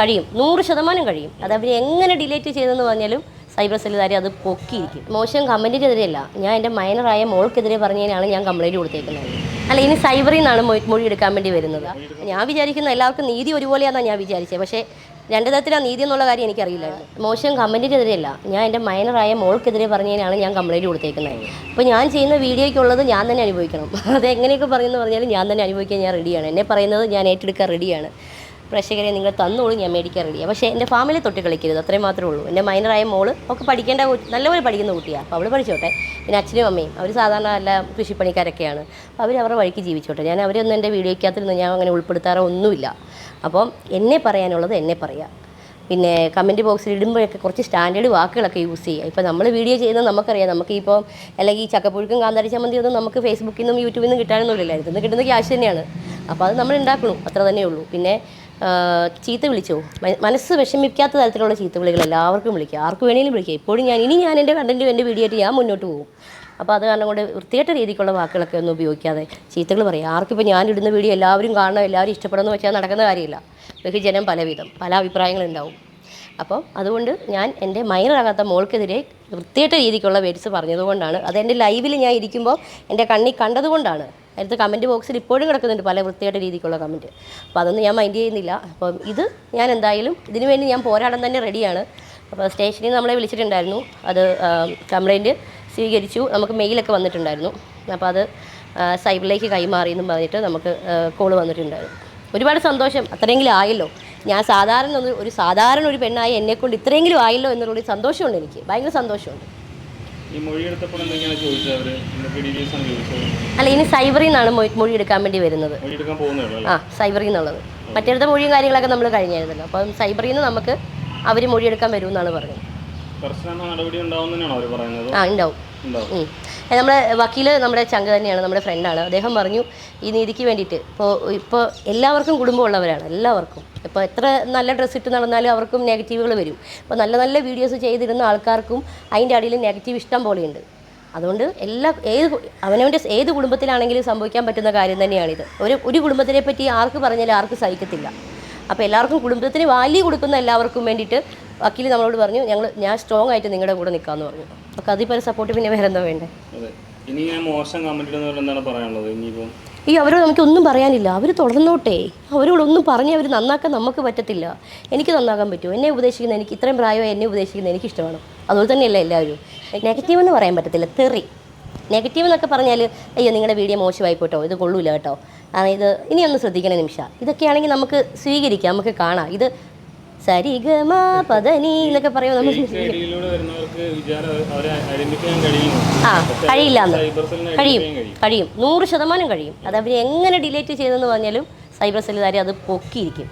കഴിയും. നൂറ് ശതമാനം കഴിയും. അത് അവർ എങ്ങനെ ഡിലേറ്റ് ചെയ്തെന്ന് പറഞ്ഞാലും സൈബർ സെല്ലുകാരെ അത് പൊക്കിയിരിക്കും. മോശം കമന്റിനെതിരെയല്ല ഞാൻ എന്റെ മൈനറായ മോൾക്കെതിരെ പറഞ്ഞതിനാണ് ഞാൻ കംപ്ലൈന്റ് കൊടുത്തേക്കുന്നത്. അല്ല ഇനി സൈബറിൽ നിന്നാണ് മൊഴി എടുക്കാൻ വേണ്ടി വരുന്നത്. ഞാൻ വിചാരിക്കുന്ന എല്ലാവർക്കും നീതി ഒരുപോലെയാണെന്നാണ് ഞാൻ വിചാരിച്ചത് പക്ഷേ രണ്ട് തരത്തിലാണ് നീതി എന്നുള്ള കാര്യം എനിക്കറിയില്ലായിരുന്നു. മോശം കമന്റിനെതിരെയല്ല ഞാൻ എന്റെ മൈനറായ മോൾക്കെതിരെ പറഞ്ഞതിനാണ് ഞാൻ കംപ്ലൈന്റ് കൊടുത്തേക്കുന്നത്. അപ്പോൾ ഞാൻ ചെയ്യുന്ന വീഡിയോയ്ക്കുള്ളത് ഞാൻ തന്നെ അനുഭവിക്കണം. അത് എങ്ങനെയൊക്കെ പറയുന്നു പറഞ്ഞാലും ഞാൻ തന്നെ അനുഭവിക്കാൻ ഞാൻ റെഡിയാണ് എന്നെ പറയുന്നത് ഞാൻ ഏറ്റെടുക്കാൻ റെഡിയാണ് പ്രേക്ഷകരെ നിങ്ങൾ തന്നോളൂ ഞാൻ മേടിക്കാൻ റെഡിയാണ് പക്ഷേ എന്റെ ഫാമിലി തൊട്ട് കളിക്കരുത് അത്രയും മാത്രമേ ഉള്ളൂ. എന്റെ മൈനറായ മോൾ ഒക്കെ പഠിക്കേണ്ട നല്ലപോലെ പഠിക്കുന്ന കുട്ടിയാണ് അപ്പോൾ അവൾ പഠിച്ചോട്ടെ. പിന്നെ അച്ഛനും അമ്മയും അവർ സാധാരണ നല്ല കൃഷിപ്പണിക്കാരൊക്കെയാണ്. അപ്പോൾ അവർ അവരുടെ വഴിക്ക് ജീവിച്ചോട്ടെ. ഞാൻ അവരൊന്നും എന്റെ വീഡിയോയ്ക്കകത്ത് ഞാൻ അങ്ങനെ ഉൾപ്പെടുത്താറോ ഒന്നുമില്ല. അപ്പം എന്നെ പറയാനുള്ളത് എന്നെ പറയാം. പിന്നെ കമന്റ് ബോക്സിൽ ഇടുമ്പോഴൊക്കെ കുറച്ച് സ്റ്റാൻഡേർഡ് വാക്കുകളൊക്കെ യൂസ് ചെയ്യുക ഇപ്പോൾ നമ്മൾ വീഡിയോ ചെയ്യുന്നത് നമുക്കറിയാം. നമുക്കിപ്പോൾ അല്ലെങ്കിൽ ഈ ചക്കപ്പുഴുക്കും കാന്താരി ചമ്മന്തിയൊന്നും നമുക്ക് ഫേസ്ബുക്കിൽ നിന്നും യൂട്യൂബിൽ നിന്നും കിട്ടാനൊന്നുമില്ല ഇതൊന്നും കിട്ടുന്ന ക്യാഷ് തന്നെയാണ്. അപ്പോൾ അത് നമ്മൾ ഉണ്ടാക്കണം. അത്ര തന്നെയുള്ളൂ പിന്നെ ചീത്ത വിളിച്ചോ? മനസ്സ് വിഷമിക്കാത്ത തരത്തിലുള്ള ചീത്ത വിളികൾ എല്ലാവർക്കും വിളിക്കുക ആർക്ക് വേണേലും വിളിക്കുക ഇപ്പോഴും ഞാൻ ഇനി ഞാൻ എന്റെ കണ്ടന്റും എന്റെ വീഡിയോ ഞാൻ മുന്നോട്ട് പോകും. അപ്പോൾ അത് കാരണം കൊണ്ട് വൃത്തികെട്ട രീതിക്കുള്ള വാക്കുകളൊക്കെ ഒന്നും ഉപയോഗിക്കാതെ ചീത്തകൾ പറയും. ആർക്കിപ്പോൾ ഞാൻ ഇടുന്ന വീഡിയോ എല്ലാവരും കാണണം എല്ലാവരും ഇഷ്ടപ്പെടുന്നു വെച്ചാൽ നടക്കുന്ന കാര്യമില്ല. ബഹുജനം പലവിധം പല അഭിപ്രായങ്ങളുണ്ടാവും. അപ്പോൾ അതുകൊണ്ട് ഞാൻ എന്റെ മൈനറാകാത്ത മോൾക്കെതിരെ വൃത്തികെട്ട രീതിക്കുള്ള വേഡ്സ് പറഞ്ഞതുകൊണ്ടാണ് അത് എന്റെ ലൈവിൽ ഞാൻ ഇരിക്കുമ്പോൾ എന്റെ കണ്ണി കണ്ടതുകൊണ്ടാണ് അടുത്ത് കമന്റ് ബോക്സിൽ ഇപ്പോഴും കിടക്കുന്നുണ്ട് പല വൃത്തികെട്ട രീതിക്കുള്ള കമന്റ് അപ്പോൾ അതൊന്നും ഞാൻ മൈൻഡ് ചെയ്യുന്നില്ല. അപ്പം ഇത് ഞാൻ എന്തായാലും ഇതിനു വേണ്ടി ഞാൻ പോരാടാൻ തന്നെ റെഡിയാണ് അപ്പോൾ സ്റ്റേഷനിൽ നമ്മളെ വിളിച്ചിട്ടുണ്ടായിരുന്നു. അത് കംപ്ലൈന്റ് സ്വീകരിച്ചു. നമുക്ക് മെയിലൊക്കെ വന്നിട്ടുണ്ടായിരുന്നു. അപ്പോൾ അത് സൈബിലേക്ക് കൈമാറി എന്നും പറഞ്ഞിട്ട് നമുക്ക് കോൾ വന്നിട്ടുണ്ടായിരുന്നു. ഒരുപാട് സന്തോഷം. അത്രയെങ്കിലും ആയല്ലോ. ഞാൻ സാധാരണ ഒരു സാധാരണ ഒരു പെണ്ണായി എന്നെക്കൊണ്ട് ഇത്രയെങ്കിലും ആയല്ലോ എന്നുള്ളൊരു സന്തോഷമുണ്ട് എനിക്ക്. ഭയങ്കര സന്തോഷമുണ്ട്. അല്ല ഇനി സൈബറിൽ നിന്നാണ് മൊഴി എടുക്കാൻ വേണ്ടി വരുന്നത്. ആ സൈബറിൽ നിന്നുള്ളത്. മറ്റേടത്തെ മൊഴിയും കാര്യങ്ങളൊക്കെ നമ്മൾ കഴിഞ്ഞായിരുന്നല്ലോ. അപ്പം സൈബറിൽ നിന്ന് നമുക്ക് അവർ മൊഴിയെടുക്കാൻ പറഞ്ഞത്. ഉണ്ടാവും തന്നെയാണോ അവർ ആ ഉണ്ടാവും. നമ്മുടെ വക്കീൽ നമ്മുടെ ചങ്ക് തന്നെയാണ് നമ്മുടെ ഫ്രണ്ടാണ് അദ്ദേഹം പറഞ്ഞു ഈ നീതിക്ക് വേണ്ടിയിട്ട് ഇപ്പോൾ ഇപ്പോൾ എല്ലാവർക്കും കുടുംബമുള്ളവരാണ് എല്ലാവർക്കും. ഇപ്പോൾ എത്ര നല്ല ഡ്രസ്സ് ഇട്ട് നടന്നാലും അവർക്കും നെഗറ്റീവുകൾ വരും. അപ്പോൾ നല്ല നല്ല വീഡിയോസ് ചെയ്തിരുന്ന ആൾക്കാർക്കും അതിന്റെ അടിയിൽ നെഗറ്റീവ് ഇഷ്ടം പോലെയുണ്ട്. അതുകൊണ്ട് എല്ലാ ഏത് അവനവന്റെ ഏത് കുടുംബത്തിലാണെങ്കിലും സംഭവിക്കാൻ പറ്റുന്ന കാര്യം തന്നെയാണിത്. ഒരു ഒരു കുടുംബത്തിനെ പറ്റി ആർക്ക് പറഞ്ഞാലും ആർക്ക് സഹിക്കത്തില്ല. അപ്പോൾ എല്ലാവർക്കും കുടുംബത്തിന് വാല്യൂ കൊടുക്കുന്ന എല്ലാവർക്കും വേണ്ടിയിട്ട് വക്കീൽ നമ്മളോട് പറഞ്ഞു ഞങ്ങൾ ഞാൻ സ്ട്രോങ് ആയിട്ട് നിങ്ങളുടെ കൂടെ നിൽക്കാമെന്ന് പറഞ്ഞു. അപ്പോൾ അതിപ്പോൾ സപ്പോർട്ട് പിന്നെ വേറെ എന്താ വേണ്ടേ? ഇനി ഞാൻ മോശം എന്താണ് പറയാനുള്ളത്? ഇനിയിപ്പം ഈ അവരോട് നമുക്കൊന്നും പറയാനില്ല. അവർ തുടർന്നോട്ടെ. അവരോടൊന്നും പറഞ്ഞ് അവർ നന്നാക്കാൻ നമുക്ക് പറ്റത്തില്ല. എനിക്ക് നന്നാക്കാൻ പറ്റുമോ? എന്നെ ഉപദേശിക്കുന്ന എനിക്ക് ഇത്രയും പ്രായമായി എന്നെ ഉപദേശിക്കുന്ന എനിക്ക് ഇഷ്ടമാണ്. അതുപോലെ തന്നെയല്ല എല്ലാവരും. നെഗറ്റീവ് എന്ന് പറയാൻ പറ്റത്തില്ല. തെറി. നെഗറ്റീവ് എന്നൊക്കെ പറഞ്ഞാൽ അയ്യോ നിങ്ങളുടെ വീഡിയോ മോശമായി പോട്ടോ ഇത് കൊള്ളൂല കേട്ടോ. അതായത് ഇത് ഇനി ഒന്ന് ശ്രദ്ധിക്കണേ നിമിഷ. ഇതൊക്കെയാണെങ്കിൽ നമുക്ക് സ്വീകരിക്കാം നമുക്ക് കാണാം. ഇത് സരിഗമ പദനി എന്നൊക്കെ പറയുമ്പോൾ നമ്മൾ ആ കഴിയില്ല കഴിയും കഴിയും. നൂറ് ശതമാനം കഴിയും. അത് അവർ എങ്ങനെ ഡിലേറ്റ് ചെയ്തെന്ന് പറഞ്ഞാലും സൈബർ സെല്ലുകാരെ അത് പൊക്കിയിരിക്കും.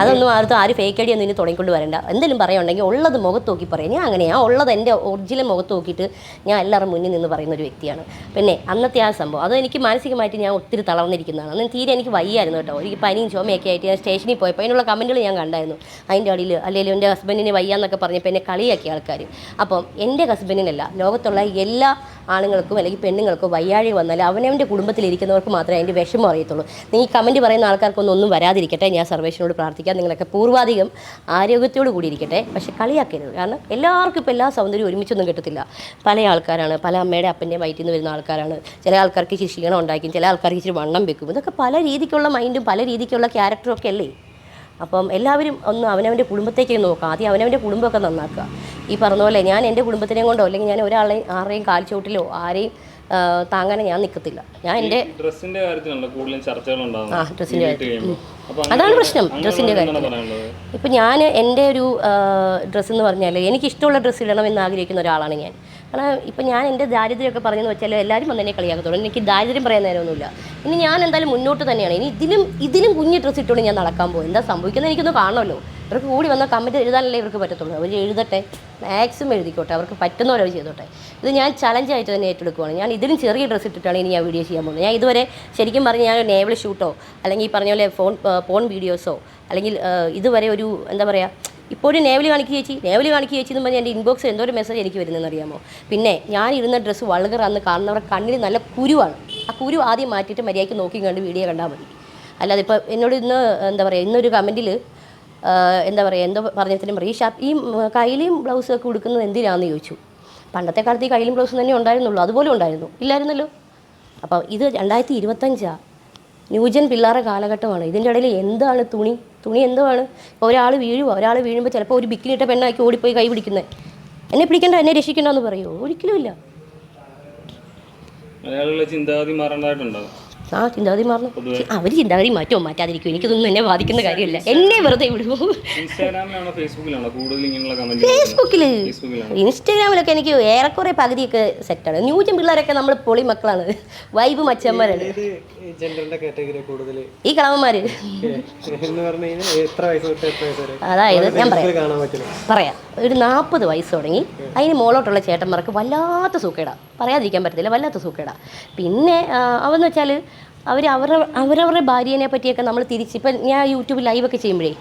അതൊന്നും ആർക്കും ആര് ഫേക്ക് ഐഡി ഒന്നും ഇനി തുടങ്ങിക്കൊണ്ട് വരണ്ട. എന്തെങ്കിലും പറയുണ്ടെങ്കിൽ ഉള്ളത് മുഖത്ത് നോക്കി പറയാം. ഞാൻ അങ്ങനെയാണ് ഉള്ളത് എന്റെ ഒറിജിനൽ മുഖത്ത് നോക്കിയിട്ട് ഞാൻ എല്ലാവരും മുന്നിൽ നിന്ന് പറയുന്ന ഒരു വ്യക്തിയാണ്. പിന്നെ അന്നത്തെ ആ സംഭവം. അത് എനിക്ക് മാനസികമായിട്ട് ഞാൻ ഒത്തിരി തളർന്നിരിക്കുന്നതാണ്. അന്ന് തീരെ എനിക്ക് വയ്യായിരുന്നു കേട്ടോ. എനിക്ക് പനിയും ചുമയൊക്കെ ആയിട്ട് ഞാൻ സ്റ്റേഷനിൽ പോയപ്പോൾ അതിനുള്ള കമന്റുകൾ ഞാൻ കണ്ടായിരുന്നു. അതിന്റെ അടിയിൽ അല്ലെങ്കിൽ എന്റെ ഹസ്ബൻഡിനെ വയ്യാന്നൊക്കെ പറഞ്ഞപ്പോൾ എന്നെ കളിയാക്കിയ ആൾക്കാർ അപ്പം എന്റെ ഹസ്ബൻഡിനല്ല ലോകത്തുള്ള എല്ലാ ആണുങ്ങൾക്കും അല്ലെങ്കിൽ പെണ്ണുങ്ങൾക്കും വയ്യാഴി വന്നാൽ അവനവന്റെ കുടുംബത്തിലിരിക്കുന്നവർക്ക് മാത്രമേ അതിന്റെ വിഷമം അറിയത്തുള്ളൂ. നീ കമന്റ് പറയുന്ന ആൾക്കാർക്കൊന്നും ഒന്നും വരാതിരിക്കട്ടെ. ഞാൻ സർവേഷനോട് പ്രാർത്ഥിക്കാം. നിങ്ങളൊക്കെ പൂർവാധികം ആരോഗ്യത്തോടു കൂടി ഇരിക്കട്ടെ. പക്ഷേ കളിയാക്കരുത്. കാരണം എല്ലാവർക്കും ഇപ്പോൾ എല്ലാ സൗന്ദര്യവും ഒരുമിച്ചൊന്നും കിട്ടത്തില്ല. പല ആൾക്കാരാണ്. പല അമ്മയുടെ അപ്പന്റെ വയറ്റിൽ നിന്ന് വരുന്ന ആൾക്കാരാണ്. ചില ആൾക്കാർക്ക് ഇച്ചിരി ക്ഷീണം ഉണ്ടാക്കും ചില ആൾക്കാർക്ക് ഇച്ചിരി വണ്ണം വെക്കും. ഇതൊക്കെ പല രീതിക്കുള്ള മൈൻഡും പല രീതിക്കുള്ള ക്യാരക്ടറും ഒക്കെ അല്ലേ? അപ്പം എല്ലാവരും ഒന്ന് അവനവന്റെ കുടുംബത്തേക്ക് നോക്കാം ആദ്യം അവനവന്റെ കുടുംബമൊക്കെ നന്നാക്കുക. ഈ പറഞ്ഞ പോലെ ഞാൻ എന്റെ കുടുംബത്തിനെയും കൊണ്ടോ അല്ലെങ്കിൽ ഞാൻ ഒരാളെ ആരെയും കാൽച്ചോട്ടിലോ ആരെയും താങ്ങാനെ ഞാൻ നിൽക്കത്തില്ല ഞാൻ എന്റെ കൂടുതലും ചർച്ചകൾ ഉണ്ടാവും ആ ഡ്രസ്സിന്റെ അതാണ് പ്രശ്നം ഡ്രസ്സിന്റെ കാര്യം കാര്യത്തിൽ. ഇപ്പം ഞാൻ എന്റെ ഒരു ഡ്രസ്സ് എന്ന് പറഞ്ഞാൽ എനിക്ക് ഇഷ്ടമുള്ള ഡ്രസ്സ് എന്ന് ആഗ്രഹിക്കുന്ന ഒരാളാണ് ഞാൻ. കാരണം ഇപ്പം ഞാൻ എന്റെ ദാരിദ്ര്യമൊക്കെ പറഞ്ഞെന്ന് വെച്ചാൽ എല്ലാവരും വന്ന് എന്നെ കളിയാക്കത്തുള്ളൂ. എനിക്ക് ദാരിദ്ര്യം പറയാൻ നേരമൊന്നുമില്ല. ഇനി ഞാൻ എന്തായാലും മുന്നോട്ട് തന്നെയാണ്. ഇനി ഇതിലും ഇതിലും കുഞ്ഞ് ഡ്രസ്സ് ഇട്ടുകൊണ്ട് ഞാൻ നടക്കാൻ പോകും. എന്താ സംഭവിക്കുന്നത് എനിക്കൊന്ന് കാണണമല്ലോ. ഇവർക്ക് കൂടി വന്ന കമ്മിറ്റ് എഴുതാനല്ലേ ഇവർക്ക് പറ്റത്തുള്ളൂ. അവർ എഴുതട്ടെ മാക്സിമം എഴുതിക്കോട്ടെ അവർക്ക് പറ്റുന്ന പോലെ അവർ ചെയ്തോട്ടെ. ഇത് ഞാൻ ചലഞ്ചായിട്ട് തന്നെ ഏറ്റെടുക്കുവാണ്. ഞാൻ ഇതിലും ചെറിയ ഡ്രസ്സ് ഇട്ടിട്ടാണ് ഇനി ഞാൻ വീഡിയോ ചെയ്യാൻ പോകുന്നത്. ഞാൻ ഇതുവരെ ശരിക്കും പറഞ്ഞ് ഞാൻ നേവൽ ഷൂട്ടോ അല്ലെങ്കിൽ ഈ പറഞ്ഞ പോലെ ഫോൺ ഫോൺ വീഡിയോസോ അല്ലെങ്കിൽ ഇതുവരെ ഒരു എന്താ പറയുക ഇപ്പോഴും നേവലി കാണിക്കുക ചേച്ചി നേവലി കാണിക്കുക ചേച്ചി എന്ന് പറഞ്ഞാൽ എന്റെ ഇൻബോക്സിൽ എന്തോ ഒരു മെസ്സേജ് എനിക്ക് വരുന്നതെന്ന് അറിയാമോ? പിന്നെ ഞാൻ ഇരുന്ന ഡ്രസ്സ് അന്ന് കാണുന്നവരുടെ കണ്ണിൽ നല്ല കുരുവാണ്. ആ കുരു ആദ്യം മാറ്റിയിട്ട് മര്യാദയ്ക്ക് നോക്കി കണ്ട് വീഡിയോ കണ്ടാൽ മതി. അല്ലാതെ ഇപ്പോൾ എന്നോട് ഇന്ന് എന്താ പറയുക ഇന്നൊരു കമന്റിൽ എന്താ പറയുക എന്തോ പറഞ്ഞതിനും റീഷാപ്പ് ഈ ഷാപ്പ് ബ്ലൗസ് ഒക്കെ ഉടുക്കുന്നത് എന്തിനാന്ന് ചോദിച്ചു. പണ്ടത്തെ കാലത്ത് ഈ കൈലിയും ബ്ലൗസും തന്നെ ഉണ്ടായിരുന്നുള്ളൂ അതുപോലെ ഉണ്ടായിരുന്നു. ഇല്ലായിരുന്നല്ലോ. അപ്പോൾ ഇത് രണ്ടായിരത്തി ഇരുപത്തഞ്ചാണ് ന്യൂജൻ പിള്ളേരുടെ കാലഘട്ടമാണ്. ഇതിന്റെ ഇടയിൽ എന്താണ് തുണി? തുണി എന്തുവാണ്? ഇപ്പോൾ ഒരാൾ വീഴുവോ. ഒരാൾ വീഴുമ്പോൾ ചിലപ്പോൾ ഒരു ബിക്കിലിട്ട പെണ്ണാക്കി ഓടിപ്പോയി കൈ പിടിക്കുന്നത് എന്നെ പിടിക്കണ്ട എന്നെ രക്ഷിക്കണ്ടെന്ന് പറയുമോ ഒരിക്കലുമില്ല മലയാളികളുടെ ചിന്താഗതി മാറേണ്ടതായിട്ടുണ്ടോ? ആ ചിന്താഗതി മാറണം അവർ ചിന്താഗതി മാറ്റോ മാറ്റാതിരിക്കും എനിക്കിതൊന്നും എന്നെ ബാധിക്കുന്ന കാര്യമില്ല. എന്നെ വെറുതെ വിടുമോ ഇൻസ്റ്റാഗ്രാമിലാണോ ഫേസ്ബുക്കിലാണോ കൂടുതൽ ഇങ്ങനെയുള്ള കമന്റ് ഫേസ്ബുക്കിൽ ഫേസ്ബുക്കിലാണ്? ഇൻസ്റ്റാഗ്രാമിലൊക്കെ എനിക്ക് ഏറെക്കുറെ പകുതിയൊക്കെ സെറ്റാണ് ന്യൂജൻ പിള്ളേരൊക്കെ നമ്മൾ പൊളി മക്കളാണ്. വൈബ് മച്ചന്മാരാണ്. ജെൻഡറിന്റെ കാറ്റഗറി കൂടുതൽ ഈ കളവന്മാര് അതായത് ഞാൻ പറയാം. പറയാം. ഒരു നാൽപ്പത് വയസ്സ് തുടങ്ങി അതിന് മോളോട്ടുള്ള ചേട്ടന്മാർക്ക് വല്ലാത്ത സൂക്കേടാ പറയാതിരിക്കാൻ പറ്റത്തില്ല വല്ലാത്ത സൂക്കേടാ പിന്നെ അവന്ന് വെച്ചാൽ അവർ അവരുടെ അവരവരുടെ ഭാര്യനെ പറ്റിയൊക്കെ നമ്മൾ തിരിച്ച് ഇപ്പം ഞാൻ യൂട്യൂബ് ലൈവൊക്കെ ചെയ്യുമ്പോഴേ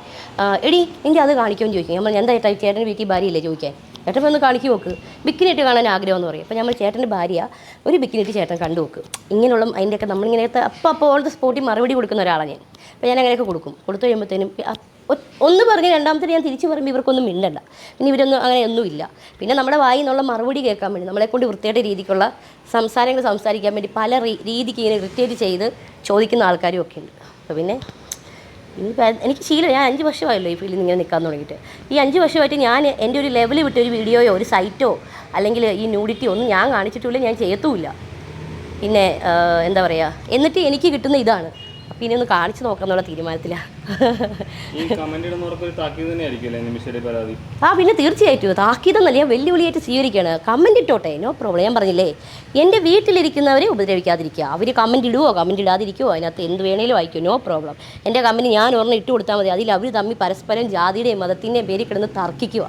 എടി എനിക്ക് അത് കാണിക്കുമെന്ന് ചോദിക്കും. നമ്മൾ എന്താ ചേട്ടാ ചേട്ടന്റെ വീട്ടിൽ ഭാര്യയില്ലേ? ചോദിക്കാൻ ചേട്ടൻ ഒന്ന് കാണിക്കു നോക്ക്. ബിക്കിനിട്ട് കാണാൻ ആഗ്രഹം എന്ന് പറയും. അപ്പോൾ നമ്മൾ ചേട്ടന്റെ ഭാര്യ ഒരു ബിക്കിനിട്ട് ചേട്ടൻ കണ്ടു നോക്ക്. ഇങ്ങനെയുള്ള അതിന്റെയൊക്കെ നമ്മളിങ്ങനെ അപ്പോൾ അപ്പോൾ ഓൾ ദ സ്പോട്ടിൽ മറുപടി കൊടുക്കുന്ന ഒരാളാണ് ഞാൻ. അപ്പോൾ ഞാൻ അങ്ങനെയൊക്കെ കൊടുക്കും. കൊടുത്തു കഴിയുമ്പോഴത്തേനും ഒന്ന് പറഞ്ഞ് രണ്ടാമത്തെ ഞാൻ തിരിച്ചു പറയുമ്പോൾ ഇവർക്കൊന്നും മിണ്ടണ്ട. പിന്നെ ഇവരൊന്നും അങ്ങനെയൊന്നുമില്ല പിന്നെ നമ്മുടെ വായിൽ നിന്നുള്ള മറുപടി കേൾക്കാൻ വേണ്ടി നമ്മളെ കൊണ്ട് വൃത്തിയായിട്ട് രീതിക്കുള്ള സംസാരങ്ങൾ സംസാരിക്കാൻ വേണ്ടി പല രീതിക്ക് ഇങ്ങനെ ഇറിറ്റേറ്റ് ചെയ്ത് ചോദിക്കുന്ന ആൾക്കാരും ഒക്കെ ഉണ്ട്. അപ്പോൾ പിന്നെ ഇനിയിപ്പോൾ എനിക്ക് ശീലം ഞാൻ അഞ്ച് വർഷമായല്ലോ ഈ ഫീൽഡിൽ ഇങ്ങനെ നിൽക്കാൻ തുടങ്ങിയിട്ട്. ഈ അഞ്ച് വർഷമായിട്ട് ഞാൻ എന്റെ ഒരു ലെവൽ വിട്ട ഒരു വീഡിയോയോ ഒരു സൈറ്റോ അല്ലെങ്കിൽ ഈ ന്യൂഡിറ്റിയോ ഒന്നും ഞാൻ കാണിച്ചിട്ടില്ല ഞാൻ ചെയ്യത്തുമില്ല. പിന്നെ എന്താ പറയുക എന്നിട്ട് എനിക്ക് കിട്ടുന്ന ഇതാണ്. ഇനി ഒന്ന് കാണിച്ചു നോക്കാന്നുള്ള തീരുമാനത്തിലാണ് ആ പിന്നെ തീർച്ചയായിട്ടും. താക്കീതെന്നല്ല ഞാൻ വെല്ലുവിളിയായിട്ട് സ്വീകരിക്കുകയാണ്. കമന്റ് ഇട്ടോട്ടെ നോ പ്രോബ്ലം ഞാൻ പറഞ്ഞില്ലേ എന്റെ വീട്ടിലിരിക്കുന്നവരെ ഉപദ്രവിക്കാതിരിക്കുക. അവർ കമന്റ് ഇടുവോ കമന്റ് ഇടാതിരിക്കുവോ? അതിനകത്ത് എന്ത് വേണേലും വായിക്കും നോ പ്രോബ്ലം എന്റെ കമന്റ് ഞാൻ ഒരെണ്ണം ഇട്ട് കൊടുത്താൽ മതി. അതിൽ അവർ തമ്മിൽ പരസ്പരം ജാതിയുടെയും മതത്തിന്റെയും പേരിൽ കിടന്ന് തർക്കിക്കുക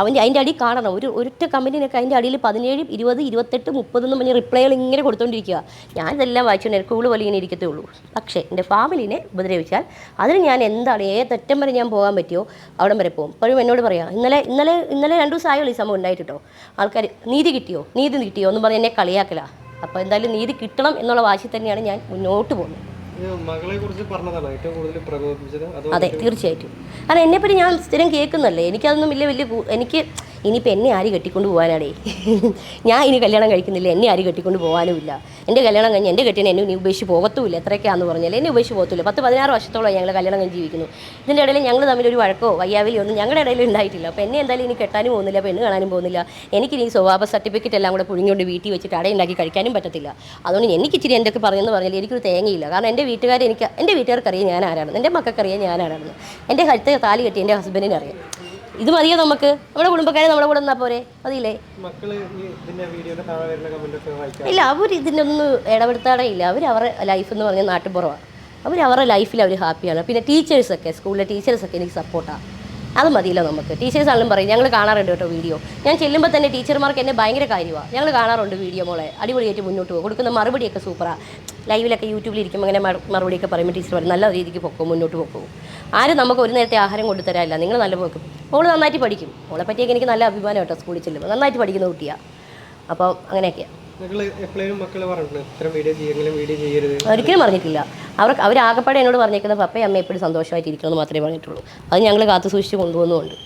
അവന്റെ അതിന്റെ അടി കാണണം. ഒരു ഒരൊറ്റ കമ്പനിനൊക്കെ അതിന്റെ അടിയിൽ പതിനേഴ് ഇരുപത് ഇരുപത്തെട്ട് മുപ്പത് എന്ന് പറഞ്ഞ റിപ്ലൈകൾ ഇങ്ങനെ കൊടുത്തുകൊണ്ടിരിക്കുക ഞാൻ ഇതെല്ലാം വായിച്ചുകൊണ്ട് എനിക്ക് കൂടുതൽ പോലെ ഇങ്ങനെ ഇരിക്കത്തേ ഉള്ളൂ. പക്ഷേ എന്റെ ഫാമിലിനെ ഉപദ്രവിച്ചാൽ അതിന് ഞാൻ എന്താണ് ഏതറ്റം വരെ ഞാൻ പോകാൻ പറ്റിയോ അവിടം വരെ പോകും. അപ്പോഴും എന്നോട് പറയാം ഇന്നലെ ഇന്നലെ ഇന്നലെ രണ്ട് ദിവസം ആയുള്ളൂ ഈ സംഭവം ഉണ്ടായിട്ട് കേട്ടോ ആൾക്കാർ നീതി കിട്ടിയോ? നീതി കിട്ടിയോ? എന്ന് പറഞ്ഞ് എന്നെ കളിയാക്കല. അപ്പോൾ എന്തായാലും നീതി കിട്ടണം എന്നുള്ള വാശി തന്നെയാണ് ഞാൻ മുന്നോട്ട് പോകുന്നത്. അതെ തീർച്ചയായിട്ടും. കാരണം എന്നെപ്പറ്റി ഞാൻ സ്ഥിരം കേൾക്കുന്നല്ലേ എനിക്കതൊന്നും വലിയ വലിയ എനിക്ക് ഇനിയിപ്പോൾ എന്നെ ആര് കെട്ടിക്കൊണ്ട് പോകാനാടേ ഞാൻ ഇനി കല്യാണം കഴിക്കുന്നില്ല എന്നെ ആര് കെട്ടിക്കൊണ്ട് പോകാനുമില്ല എന്റെ കല്യാണം കഴിഞ്ഞ് എന്റെ കെട്ടിനെ എന്നെ ഇനി ഉപേക്ഷിച്ച് പോകത്തുമില്ല എത്രയൊക്കെയാണെന്ന് പറഞ്ഞാൽ എന്നെ ഉപേക്ഷിച്ച് പോകത്തില്ല പത്ത് പതിനാറ് വർഷത്തോളം ഞങ്ങൾ കല്യാണം കഴിഞ്ഞ് ജീവിക്കുന്നു. ഇതിന്റെ ഇടയിൽ ഞങ്ങൾ തമ്മിൽ ഒരു വഴക്കോ വയ്യാവലിയോ ഒന്നും ഞങ്ങളുടെ ഇടയിൽ ഉണ്ടായിട്ടില്ല. അപ്പോൾ എന്നെ എന്തായാലും ഇനി കെട്ടാനും പോകുന്നില്ല പെണ്ണ് കാണാനും പോകുന്നില്ല. എനിക്ക് ഇനി സ്വഭാവ സർട്ടിഫിക്കറ്റ് എല്ലാം കൂടെ പുഴുങ്ങിക്കൊണ്ട് വീട്ടിൽ വെച്ചിട്ട് അടയുണ്ടാക്കി കഴിക്കാനും പറ്റത്തില്ല. അതുകൊണ്ട് എനിക്ക് ഇച്ചിരി എന്തൊക്കെ പറഞ്ഞെന്ന് പറഞ്ഞാൽ എനിക്കൊരു തേങ്ങയില്ല. കാരണം എന്റെ വീട്ടുകാർ എനിക്ക് എന്റെ വീട്ടുകാർക്കറിയാം ഞാൻ ആരാണെന്ന് എന്റെ മക്കൾക്കറിയാം ഞാൻ ആരാണെന്ന്. എന്റെ കഴുത്ത് താലി കെട്ടി എന്റെ ഹസ്ബൻഡിനെ അറിയാം. ഇത് മതിയോ നമുക്ക്? നമ്മുടെ കുടുംബക്കാരെ നമ്മുടെ കൂടെ നിന്നാ പോരെ? മതിയില്ലേ? ഇല്ല അവർ ഇതിനൊന്നും ഇടപെടുത്താതെ ഇല്ല. അവർ അവരുടെ ലൈഫ് എന്ന് പറഞ്ഞാൽ നാട്ടിൻപുറമാണ് അവർ അവരുടെ ലൈഫിൽ അവർ ഹാപ്പിയാണ് പിന്നെ ടീച്ചേഴ്സൊക്കെ സ്കൂളിലെ ടീച്ചേഴ്സൊക്കെ എനിക്ക് സപ്പോർട്ടാണ് അത് മതിയല്ലോ നമുക്ക്. ടീച്ചേഴ്സ് ആണെങ്കിലും പറയും. ഞങ്ങൾ കാണാറുണ്ട് കേട്ടോ വീഡിയോ ഞാൻ ചെല്ലുമ്പോൾ തന്നെ ടീച്ചർമാർക്ക് എന്നെ ഭയങ്കര കാര്യമാണ് ഞങ്ങൾ കാണാറുണ്ട് വീഡിയോ മോളെ. അടിപൊളിയായിട്ട് മുന്നോട്ട് പോകും. കൊടുക്കുന്ന മറുപടിയൊക്കെ സൂപ്പറാണ് ലൈവിലൊക്കെ യൂട്യൂബിൽ ഇരിക്കുമ്പോൾ അങ്ങനെ മറുപടിയൊക്കെ പറയുമ്പോൾ ടീച്ചർ പറയും നല്ല രീതിക്ക് പൊക്കും മുന്നോട്ട് പൊക്കും. ആരും നമുക്ക് ഒരു നേരത്തെ ആഹാരം കൊണ്ടു തരാനില്ല നിങ്ങൾ നല്ല നോക്കും മോൾ നന്നായിട്ട് പഠിക്കും. മോളെ പറ്റിയൊക്കെ എനിക്ക് നല്ല അഭിമാനം കേട്ടോ സ്കൂളിൽ ചെല്ലുമ്പോൾ നന്നായിട്ട് പഠിക്കുന്ന കുട്ടിയാണ് അപ്പോൾ അങ്ങനെയൊക്കെയാണ് ഒരിക്കലും പറഞ്ഞിട്ടില്ല. അവർക്ക് അവർ ആകപ്പാടെ എന്നോട് പറഞ്ഞേക്കുന്നത് പപ്പയും അമ്മയും എപ്പോഴും സന്തോഷമായിട്ട് ഇരിക്കണമെന്ന് മാത്രമേ പറഞ്ഞിട്ടുള്ളൂ. അത് ഞങ്ങൾ കാത്തു സൂക്ഷിച്ച് കൊണ്ടുപോകുന്നുമുണ്ട്.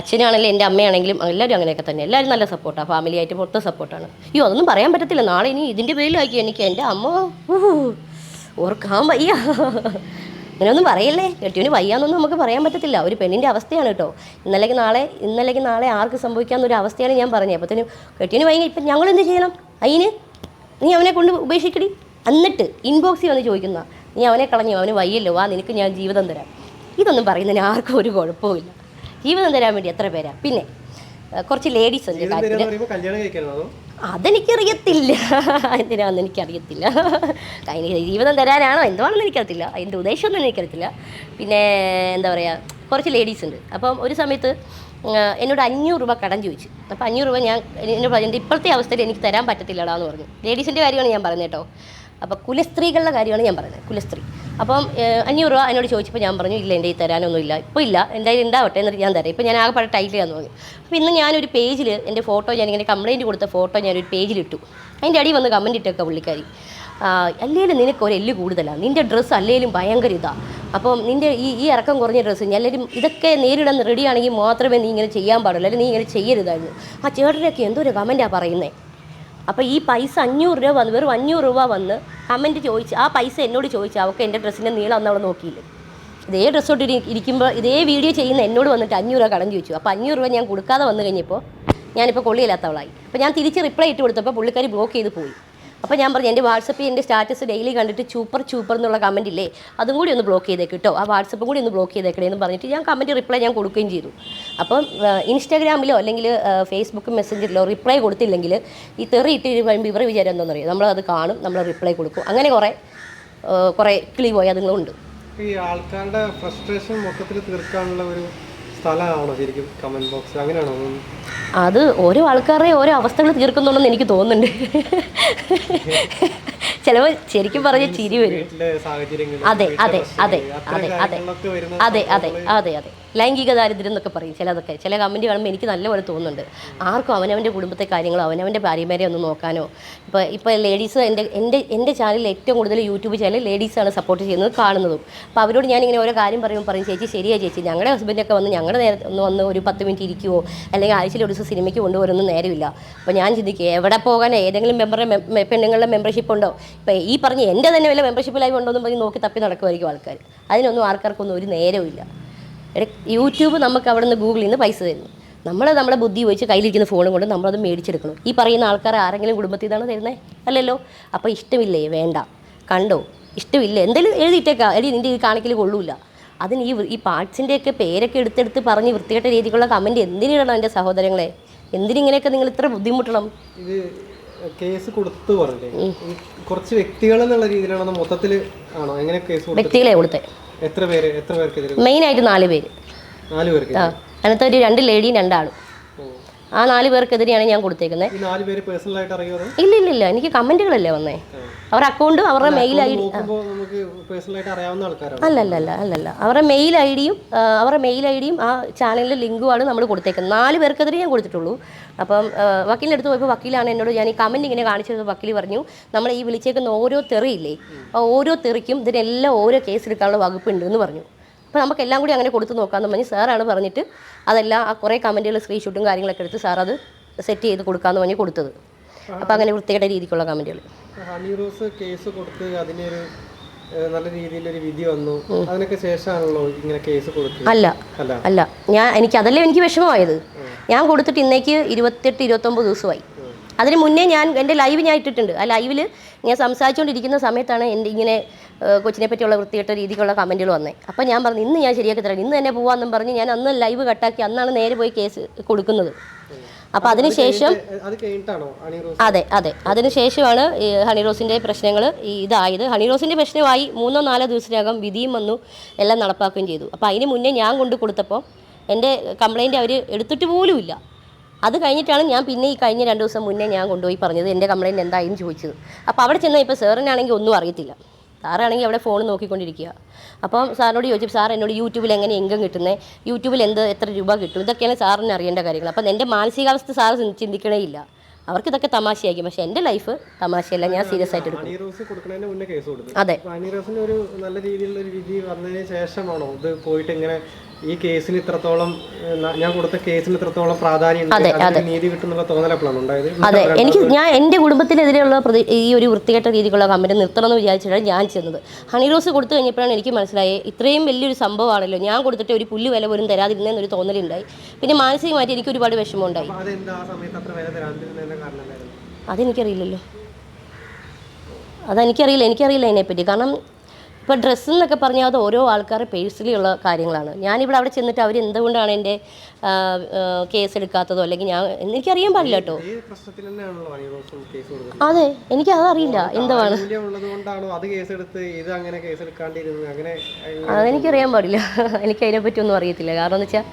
അച്ഛനാണെങ്കിലും എന്റെ അമ്മയാണെങ്കിലും എല്ലാവരും അങ്ങനെയൊക്കെ തന്നെ. എല്ലാവരും നല്ല സപ്പോർട്ടാണ് ഫാമിലി ആയിട്ട് മൊത്തം സപ്പോർട്ടാണ്. അയ്യോ അതൊന്നും പറയാൻ പറ്റത്തില്ല. നാളെ ഇനി ഇതിന്റെ പേരിലാക്കി എനിക്ക് എന്റെ അമ്മ. ഓർക്കാൻ വയ്യ. ഇങ്ങനെയൊന്നും പറയല്ലേ? കെട്ടിയവന് വയ്യാന്നൊന്നും നമുക്ക് പറയാൻ പറ്റത്തില്ല. ഒരു പെണ്ണിന്റെ അവസ്ഥയാണ് കേട്ടോ. ഇന്നലേക്ക് നാളെ ഇന്നലേക്ക് നാളെ ആർക്ക് സംഭവിക്കാമെന്നൊരു അവസ്ഥയാണ് ഞാൻ പറഞ്ഞത്. അപ്പോഴത്തേനും കെട്ടിയവന് വയ്യ ഇപ്പം ഞങ്ങളെന്ത് ചെയ്യണം? അതിന് നീ അവനെ കൊണ്ട് ഉപേക്ഷിക്കടി. എന്നിട്ട് ഇൻബോക്സിൽ വന്ന് ചോദിക്കുന്ന നീ അവനെ കളഞ്ഞു? അവന് വയ്യല്ലോ. വാ നിനക്ക് ഞാൻ ജീവിതം തരാം. ഇതൊന്നും പറയുന്നതിന് ആർക്കും ഒരു കുഴപ്പമില്ല ജീവിതം തരാൻ വേണ്ടി എത്ര പേരാ? പിന്നെ കുറച്ച് ലേഡീസ് ഉണ്ട് ജീവിതം അതെനിക്കറിയത്തില്ല. എന്തിനാന്ന് എനിക്കറിയത്തില്ല. അതിന് ജീവിതം തരാനാണോ? എന്തുവാണെന്ന് എനിക്കറിയത്തില്ല. അതിന്റെ ഉദ്ദേശമൊന്നും എനിക്കറിയത്തില്ല. പിന്നെ എന്താ പറയുക കുറച്ച് ലേഡീസ് ഉണ്ട്. അപ്പം ഒരു സമയത്ത് എന്നോട് അഞ്ഞൂറ് രൂപ കടം ചോദിച്ചു. അപ്പോൾ അഞ്ഞൂറ് രൂപ ഞാൻ എന്നോട് "എന്റെ ഇപ്പോഴത്തെ അവസ്ഥയിൽ എനിക്ക് തരാൻ പറ്റത്തില്ലടാ എന്ന് പറഞ്ഞു. ലേഡീസിന്റെ കാര്യമാണ് ഞാൻ പറഞ്ഞേട്ടോ കേട്ടോ. അപ്പോൾ കുലസ്ത്രീകളുടെ കാര്യമാണ് ഞാൻ പറയുന്നത് കുലസ്ത്രീ. അപ്പം അഞ്ഞൂറ് രൂപ എന്നോട് ചോദിച്ചപ്പോൾ ഞാൻ പറഞ്ഞു ഇല്ല എന്റെ ഈ തരാനൊന്നും ഇല്ല ഇപ്പോൾ ഇല്ല എന്തായാലും ഉണ്ടാവട്ടെ എന്നിട്ട് ഞാൻ തരാം. ഇപ്പോൾ ഞാൻ ആകെ പഴയ ടൈറ്റിൽ ചെയ്യാന്ന് പറഞ്ഞു. അപ്പോൾ ഇന്ന് ഞാനൊരു പേജിൽ എന്റെ ഫോട്ടോ ഞാനിങ്ങനെ കംപ്ലയിന്റ് കൊടുത്ത ഫോട്ടോ ഞാനൊരു പേജിലിട്ടു അതിന്റെ അടി വന്ന് കമന്റ് ഇട്ടൊക്കെ പുള്ളിക്കാരി. അല്ലേലും നിനക്ക് ഒരു എല്ല് കൂടുതലാണ് നിന്റെ ഡ്രസ്സ് അല്ലേലും ഭയങ്കര ഇതാ. അപ്പം നിന്റെ ഈ ഈ ഇറക്കം കുറഞ്ഞ ഡ്രസ്സ് എല്ലാവരും ഇതൊക്കെ നേരിടാൻ റെഡിയാണെങ്കിൽ മാത്രമേ നീ ഇങ്ങനെ ചെയ്യാൻ പാടുള്ളൂ. അല്ലെങ്കിൽ നീ ഇങ്ങനെ ചെയ്യരുതായിരുന്നു. ആ ചേട്ടനൊക്കെ എന്തോ ഒരു കമന്റാണ് പറയുന്നത് അപ്പോൾ ഈ പൈസ അഞ്ഞൂറ് രൂപ വന്ന് വെറും അഞ്ഞൂറ് രൂപ വന്ന് കമന്റ് ചോദിച്ച് ആ പൈസ എന്നോട് ചോദിച്ചു അവൾക്ക് എന്റെ ഡ്രസ്സിന്റെ നീളം അന്ന് അവൾ നോക്കിയില്ല? ഇതേ ഡ്രസ്സോട്ട് ഇരിക്കുമ്പോൾ ഇതേ വീഡിയോ ചെയ്യുന്ന എന്നോട് വന്നിട്ട് അഞ്ഞൂറ് രൂപ കടം ചോദിച്ചു. അപ്പോൾ അഞ്ഞൂറ് രൂപ ഞാൻ കൊടുക്കാതെ വന്നു കഴിഞ്ഞപ്പോൾ ഞാനിപ്പോൾ കൊള്ളിയില്ലാത്തവളായി. അപ്പോൾ ഞാൻ തിരിച്ച് റിപ്ലൈ ഇട്ട് കൊടുത്തപ്പോൾ പുള്ളിക്കാരി ബ്ലോക്ക് ചെയ്ത് പോയി. അപ്പോൾ ഞാൻ പറഞ്ഞു എന്റെ വാട്സപ്പിൽ എന്റെ സ്റ്റാറ്റസ് ഡെയിലി കണ്ടിട്ട് ചൂപ്പർ ചൂപ്പർ എന്നുള്ള കമന്റ് ഇല്ലേ? അതും കൂടി ഒന്ന് ബ്ലോക്ക് ചെയ്തേക്ക് കേട്ടോ ആ വാട്സപ്പും കൂടി ഒന്ന് ബ്ലോക്ക് ചെയ്തേക്കണേ എന്ന് പറഞ്ഞിട്ട് ഞാൻ കമന്റ് റിപ്ലൈ ഞാൻ കൊടുക്കുകയും ചെയ്തു. അപ്പം ഇൻസ്റ്റാഗ്രാമിലോ അല്ലെങ്കിൽ ഫേസ്ബുക്ക് മെസ്സഞ്ചറിലോ റിപ്ലൈ കൊടുത്തില്ലെങ്കിൽ ഈ തെറി ഇട്ട് കഴിയുമ്പോൾ ഇവർ വിചാരം എന്താണെന്നറിയോ നമ്മളത് കാണും നമ്മൾ റിപ്ലൈ കൊടുക്കും. അങ്ങനെ കുറേ കുറേ കിളി പോയി അതുങ്ങളുണ്ട്. ഈ ആൾക്കാരുടെ ഫ്രസ്ട്രേഷൻ മൊത്തത്തിൽ തീർക്കാനുള്ള ഒരു സ്ഥലമാണോ ശരിക്കും കമന്റ് ബോക്സ് അങ്ങനെയാണോ? അത് ഓരോ ആൾക്കാരുടെയും ഓരോ അവസ്ഥകൾ തീർക്കുന്നുണ്ടെന്ന് എനിക്ക് തോന്നുന്നുണ്ട്. ചിലവ് ശരിക്കും പറഞ്ഞ ചിരി വരും. അതെ അതെ അതെ അതെ അതെ അതെ അതെ അതെ അതെ. ലൈംഗിക ദാരിദ്ര്യം എന്നൊക്കെ പറയും. ചിലതൊക്കെ. ചില കമന്റ് കാണുമ്പോൾ എനിക്ക് നല്ലപോലെ തോന്നുന്നുണ്ട്. ആർക്കും അവനവന്റെ കുടുംബത്തെ കാര്യങ്ങളോ അവനവന്റെ ഭാര്യമാരെ ഒന്ന് നോക്കാനോ. ഇപ്പോൾ ഇപ്പോൾ ലേഡീസ് എന്റെ എന്റെ എന്റെ ചാനലിൽ ഏറ്റവും കൂടുതൽ യൂട്യൂബ് ചാനൽ ലേഡീസാണ് സപ്പോർട്ട് ചെയ്യുന്നത് കാണുന്നതും. അപ്പോൾ അവരോട് ഞാനിങ്ങനെ ഓരോ കാര്യം പറയുമ്പോൾ പറയും ചേച്ചി ശരിയാ ചേച്ചി. ഞങ്ങളുടെ ഹസ്ബൻഡൊക്കെ വന്ന് ഞങ്ങളുടെ നേരത്തെ ഒന്ന് വന്ന് ഒരു പത്ത് മിനിറ്റ് ഇരിക്കുവോ? അല്ലെങ്കിൽ ആഴ്ചയിൽ ഒരു ദിവസം സിനിമയ്ക്ക് കൊണ്ടുവരുന്ന നേരമില്ല. അപ്പോൾ ഞാൻ ചിന്തിക്കുക എവിടെ പോകാൻ ഏതെങ്കിലും മെമ്പറുടെ മെ- പെണ്ണുങ്ങളുടെ മെമ്പർഷിപ്പ് ഉണ്ടോ? ഇപ്പോൾ ഈ പറഞ്ഞ് എന്റെ തന്നെ വല്ല മെമ്പർഷിപ്പ് ലൈവ് ഉണ്ടോ എന്ന് പറഞ്ഞ് നോക്കി തപ്പി നടക്കുമായിരിക്കും ആൾക്കാർ അതിനൊന്നും ആൾക്കാർക്കൊന്നും ഒരു നേരവും യൂട്യൂബ് നമുക്ക് അവിടെ നിന്ന് ഗൂഗിളിൽ നിന്ന് പൈസ തരുന്നു. നമ്മൾ നമ്മുടെ ബുദ്ധി ഉപയോഗിച്ച് കയ്യിലിരിക്കുന്ന ഫോണും കൊണ്ട് നമ്മളത് മേടിച്ചെടുക്കണം. ഈ പറയുന്ന ആൾക്കാർ ആരെങ്കിലും കുടുംബത്തിൽ നിന്നാണ് തരുന്നത് അല്ലല്ലോ? അപ്പോൾ ഇഷ്ടമില്ലേ? വേണ്ട. കണ്ടോ? ഇഷ്ടമില്ല? എന്തെങ്കിലും എഴുതിയിട്ടേക്കാ. എടി നിന്റെ ഈ കാണിക്കൽ കൊള്ളൂല. അതിന് ഈ ഈ പാർട്സിന്റെയൊക്കെ പേരൊക്കെ എടുത്തെടുത്ത് പറഞ്ഞ് വൃത്തികെട്ട രീതിക്കുള്ള കമന്റ് എന്തിനിടണം എന്റെ സഹോദരങ്ങളെ? എന്തിനിങ്ങനെയൊക്കെ നിങ്ങൾ ഇത്ര ബുദ്ധിമുട്ടണം? ഇത് കേസ് കൊടുത്തു പറഞ്ഞില്ലേ? കുറച്ച് വ്യക്തികൾ എന്നുള്ള രീതിയിലാണോ? മൊത്തത്തിൽ ആണോ? എങ്ങനെ കേസ് വ്യക്തികളെ കൊടുത്തേ. എത്ര പേര് എത്ര പേർക്കെതിരെ മെയിനായിട്ട് നാല് പേര്. നാല് പേർക്ക് അതിനകത്ത് ഒരു രണ്ട് ലേഡിയും രണ്ടാളും ആ നാല് പേർക്കെതിരെയാണ് ഞാൻ കൊടുത്തേക്കുന്നത് ഇല്ല ഇല്ല ഇല്ല എനിക്ക് കമന്റുകളല്ലേ വന്നേ? അവരുടെ അക്കൗണ്ടും അവരുടെ മെയിൽ ഐ ഡി അല്ല അല്ല അല്ല അല്ലല്ല. അവരുടെ മെയിൽ ഐ ഡിയും അവരുടെ മെയിൽ ഐ ഡിയും ആ ചാനലിലെ ലിങ്കുമാണ് നമ്മൾ കൊടുത്തേക്കുന്നത് നാല് പേർക്കെതിരെ ഞാൻ കൊടുത്തിട്ടുള്ളൂ. അപ്പം വക്കീലിന്റെ അടുത്ത് പോയപ്പോൾ വക്കീലാണ് എന്നോട് ഞാൻ ഈ കമന്റ് ഇങ്ങനെ കാണിച്ചത്. വക്കീൽ പറഞ്ഞു നമ്മൾ ഈ വിളിച്ചേക്കുന്ന ഓരോ തെറിയില്ലേ? ഓരോ തെറിക്കും ഇതിനെല്ലാം ഓരോ കേസ് എടുക്കാനുള്ള വകുപ്പുണ്ട് എന്ന് പറഞ്ഞു. അപ്പോൾ നമുക്കെല്ലാം കൂടി അങ്ങനെ കൊടുത്ത് നോക്കാമെന്ന് പറഞ്ഞ് സാറാണ് പറഞ്ഞിട്ട് അതെല്ലാം ആ കുറേ കമന്റുകൾ സ്ക്രീൻഷോട്ടും കാര്യങ്ങളൊക്കെ എടുത്ത് സാർ അത് സെറ്റ് ചെയ്ത് കൊടുക്കാമെന്ന് പറഞ്ഞ് കൊടുത്തത്. അപ്പോൾ അങ്ങനെ വൃത്തികെട്ട രീതിക്കുള്ള കമന്റുകൾ. ഹണി റോസ് കേസ് കൊടുത്ത് അതിനൊരു നല്ല രീതിയിലൊരു വിധി വന്നു. അതിനൊക്കെ ശേഷമാണല്ലോ ഇങ്ങനെ കേസ് കൊടുത്തത് അല്ല. അല്ല. അല്ല. ഞാൻ എനിക്ക് അതല്ലേ എനിക്ക് വിഷമമായത്? ഞാൻ കൊടുത്തിട്ട് ഇന്നേക്ക് ഇരുപത്തെട്ട് ഇരുപത്തൊമ്പത് ദിവസമായി. അതിന് മുന്നേ ഞാൻ എന്റെ ലൈവ് ഞാൻ ഇട്ടിട്ടുണ്ട്. ആ ലൈവിൽ ഞാൻ സംസാരിച്ചുകൊണ്ടിരിക്കുന്ന സമയത്താണ് എന്റെ ഇങ്ങനെ കൊച്ചിനെ പറ്റിയുള്ള വൃത്തികെട്ട രീതിക്കുള്ള കമന്റുകൾ വന്നത് അപ്പോൾ ഞാൻ പറഞ്ഞു ഇന്ന് ഞാൻ ശരിയാക്കി തരാം. ഇന്ന് തന്നെ പോകാമെന്നും പറഞ്ഞ് ഞാൻ അന്ന് ലൈവ് കട്ടാക്കി അന്നാണ് നേരെ പോയി കേസ് കൊടുക്കുന്നത്. അപ്പം അതിന് ശേഷം ഏഹ്, അത് ഹണി അതെ അതെ. അതിനുശേഷമാണ് ഈ ഹണിറോസിന്റെ പ്രശ്നങ്ങൾ ഇതായത്. ഹണിറോസിന്റെ പ്രശ്നമായി മൂന്നോ നാലോ ദിവസത്തിനകം വിധിയും വന്നു എല്ലാം നടപ്പാക്കുകയും ചെയ്തു. അപ്പോൾ അതിന് മുന്നേ ഞാൻ കൊണ്ട് കൊടുത്തപ്പോൾ എന്റെ കംപ്ലൈന്റ് അവർ എടുത്തിട്ട് പോലും ഇല്ല അത് കഴിഞ്ഞിട്ടാണ് ഞാൻ പിന്നെ ഈ കഴിഞ്ഞ രണ്ട് ദിവസം മുന്നേ ഞാൻ കൊണ്ടുപോയി പറഞ്ഞത് എന്റെ കംപ്ലൈന്റ് എന്തായാലും ചോദിച്ചത്. അപ്പോൾ അവിടെ ചെന്നാൽ ഇപ്പോൾ സാറിനാണെങ്കിൽ ഒന്നും അറിയത്തില്ല. സാറാണെങ്കിൽ അവിടെ ഫോൺ നോക്കിക്കൊണ്ടിരിക്കുക. അപ്പം സാറിനോട് ചോദിച്ചു സാർ എന്നോട് യൂട്യൂബിൽ എങ്ങനെ ഇൻകം കിട്ടുന്നത് യൂട്യൂബിൽ എന്ത് എത്ര രൂപ കിട്ടും? ഇതൊക്കെയാണ് സാറിന് അറിയേണ്ട കാര്യങ്ങൾ. അപ്പം എന്റെ മാനസികാവസ്ഥ സാർ ചിന്തിക്കണേ ഇല്ല. അവർക്ക് ഇതൊക്കെ തമാശയായിരിക്കും. പക്ഷേ എന്റെ ലൈഫ് തമാശയല്ല. ഞാൻ സീരിയസ് ആയിട്ട് എടുക്കും അതെ. ഒരു നല്ല രീതിയിലുള്ള വിധി വന്നതിന് ശേഷമാണോ ഇത് പോയിട്ട് ഇങ്ങനെ ഈ കേസിന് ഇത്രത്തോളം ഞാൻ കൊടുത്ത കേസിന് ഇത്രത്തോളം പ്രാധാന്യം നീതി കിട്ടുന്നുള്ള തോന്നലപ്പോഴാണ് ഉണ്ടായത്. അതെ. എനിക്ക് ഞാൻ എന്റെ കുടുംബത്തിനെതിരെയുള്ള പ്രതി ഈ ഒരു വൃത്തികെട്ട രീതിക്കുള്ള നിർത്തണം എന്ന് വിചാരിച്ചിട്ടാണ് ഞാൻ ചെന്നത്. ഹണി റോസ് കൊടുത്തു കഴിഞ്ഞപ്പോഴാണ് എനിക്ക് മനസ്സിലായത് ഇത്രയും വലിയൊരു സംഭവമാണല്ലോ. ഞാൻ കൊടുത്തിട്ട് ഒരു പുല്ല് വില പോലും തരാതിരുന്നതെന്നൊരു തോന്നലുണ്ടായി. പിന്നെ മാനസികമായിട്ട് എനിക്ക് ഒരുപാട് വിഷമമുണ്ടായി. അതെനിക്കറിയില്ലല്ലോ. അതെനിക്കറിയില്ല. എനിക്കറിയില്ല അതിനെപ്പറ്റി കാരണം ഇപ്പോൾ ഡ്രസ്സിലൊക്കെ പറഞ്ഞാൽ അത് ഓരോ ആൾക്കാരുടെ പേഴ്സണലിയുള്ള കാര്യങ്ങളാണ്. ഞാനിവിടെ അവിടെ ചെന്നിട്ട് അവർ എന്തുകൊണ്ടാണ് എന്റെ കേസ് എടുക്കാത്തതോ അല്ലെങ്കിൽ ഞാൻ എനിക്കറിയാൻ പാടില്ല കേട്ടോ. അതെ എനിക്ക് അതറിയില്ല എന്തുവാണ്? അതെനിക്കറിയാൻ പാടില്ല. എനിക്ക് അതിനെപ്പറ്റി ഒന്നും അറിയത്തില്ല. കാരണം എന്ന് വെച്ചാൽ